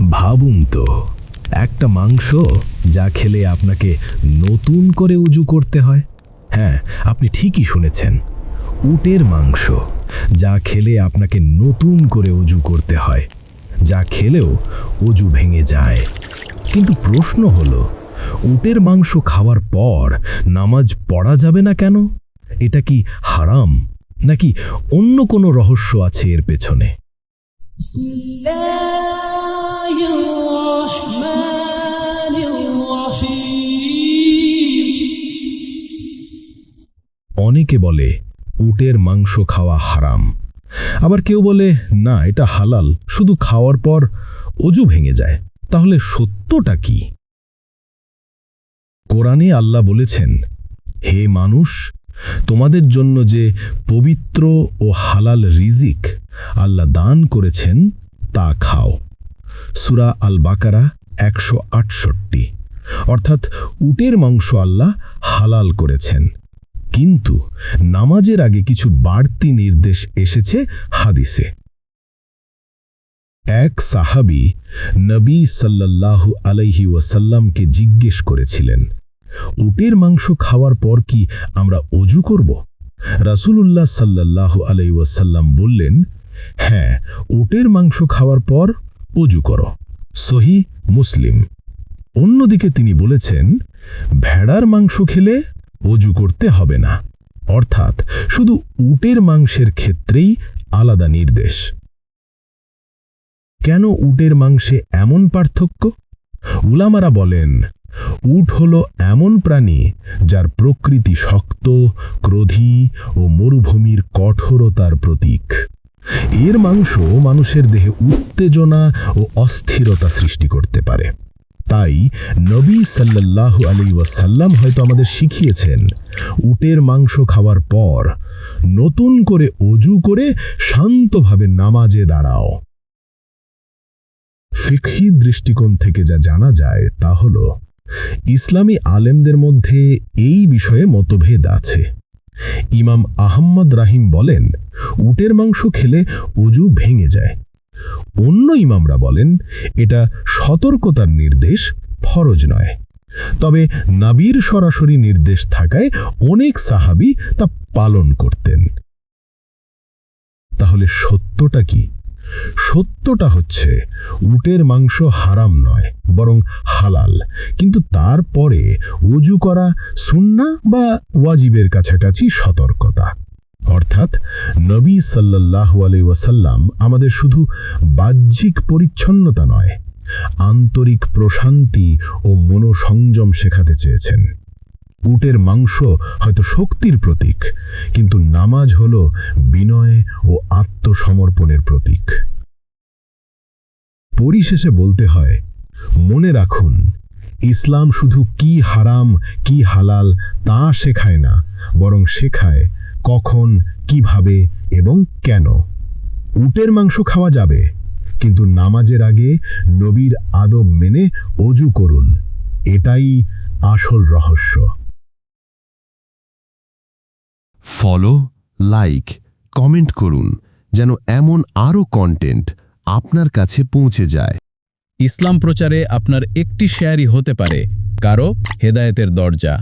ভাবুন তো, একটা মাংস যা খেলে আপনাকে নতুন করে উজু করতে হয়। হ্যাঁ আপনি ঠিকই শুনেছেন, উটের মাংস যা খেলে আপনাকে নতুন করে উজু করতে হয়, যা খেলেও অজু ভেঙে যায়। কিন্তু প্রশ্ন হলো, উটের মাংস খাওয়ার পর নামাজ পড়া যাবে না কেন? এটা কি হারাম, নাকি অন্য কোনো রহস্য আছে এর পেছনে? অনেকে বলে উটের মাংস খাওয়া হারাম। আবার কেউ বলে, না, এটা হালাল। শুধু খাওয়ার পর অজু ভেঙে যায়। তাহলে সত্যটা কি? কোরআনে আল্লাহ বলেছেন, হে মানুষ, তোমাদের জন্য যে পবিত্র ও হালাল রিজিক আল্লাহ দান করেছেন, তা খাও। সুরা আল বাকারা একশো আটষট্টি। অর্থাৎ উটের মাংস আল্লাহ হালাল করেছেন। কিন্তু নামাজের আগে কিছু বাড়তি নির্দেশ এসেছে হাদিসে। এক সাহাবি নবী সাল্লাল্লাহু আলাইহি ওয়াসাল্লামকে জিজ্ঞেস করেছিলেন, উটের মাংস খাওয়ার পর কি আমরা অজু করব? রাসূলুল্লাহ সাল্লাল্লাহু আলাইহি ওয়াসাল্লাম বললেন হ্যাঁ উটের মাংস খাওয়ার পর অজু করো। সহি মুসলিম। অন্যদিকে তিনি বলেছেন, ভেড়ার মাংস খেলে অজু করতে হবে না। অর্থাৎ শুধু উটের মাংসের ক্ষেত্রেই আলাদা নির্দেশ। কেন উটের মাংসে এমন পার্থক্য? উলামারা বলেন, উট হল এমন প্রাণী যার প্রকৃতি শক্ত, ক্রোধী ও মরুভূমির কঠোরতার প্রতীক। এর মাংস মানুষের দেহে উত্তেজনা ও অস্থিরতা সৃষ্টি করতে পারে। তাই নবী সাল্লাল্লাহু আলী ওয়াসাল্লাম হয়তো আমাদের শিখিয়েছেন, উটের মাংস খাওয়ার পর নতুন করে অজু করে শান্তভাবে নামাজে দাঁড়াও। ফিকহি দৃষ্টিকোণ থেকে যা জানা যায় তা হল, ইসলামী আলেমদের মধ্যে এই বিষয়ে মতভেদ আছে। ইমাম আহম্মদ রাহিম বলেন, উটের মাংস খেলে অজু ভেঙে যায়। অন্য ইমামরা বলেন, এটা সতর্কতার নির্দেশ, ফরজ নয়। তবে নাবির সরাসরি নির্দেশ থাকায় অনেক সাহাবি তা পালন করতেন। তাহলে সত্যটা কি? সত্যটা হচ্ছে, উটের মাংস হারাম নয়, বরং হালাল। কিন্তু তারপরে অজু করা সুন্না বা ওয়াজিবের কাছাকাছি সতর্কতা। অর্থাৎ নবী আলাইহি ওয়াসাল্লাম আমাদের শুধু বাহ্যিক পরিচ্ছন্নতা নয়, আন্তরিক প্রশান্তি ও মনোসংযম শেখাতে চেয়েছেন। উটের মাংস হয়তো শক্তির প্রতীক, কিন্তু নামাজ হল বিনয় ও আত্মসমর্পণের প্রতীক। পরিশেষে বলতে হয়, মনে রাখুন, ইসলাম শুধু কি হারাম, কি হালাল তা শেখায় না, বরং শেখায় কখন, কীভাবে এবং কেন। উটের মাংস খাওয়া যাবে, কিন্তু নামাজের আগে নবীর আদব মেনে অজু করুন। এটাই আসল রহস্য। ফলো, লাইক, কমেন্ট করুন, যেন এমন আরও কন্টেন্ট আপনার কাছে পৌঁছে যায়। ইসলাম প্রচারে আপনার একটি শেয়ারই হতে পারে, কারও হেদায়েতের দরজা।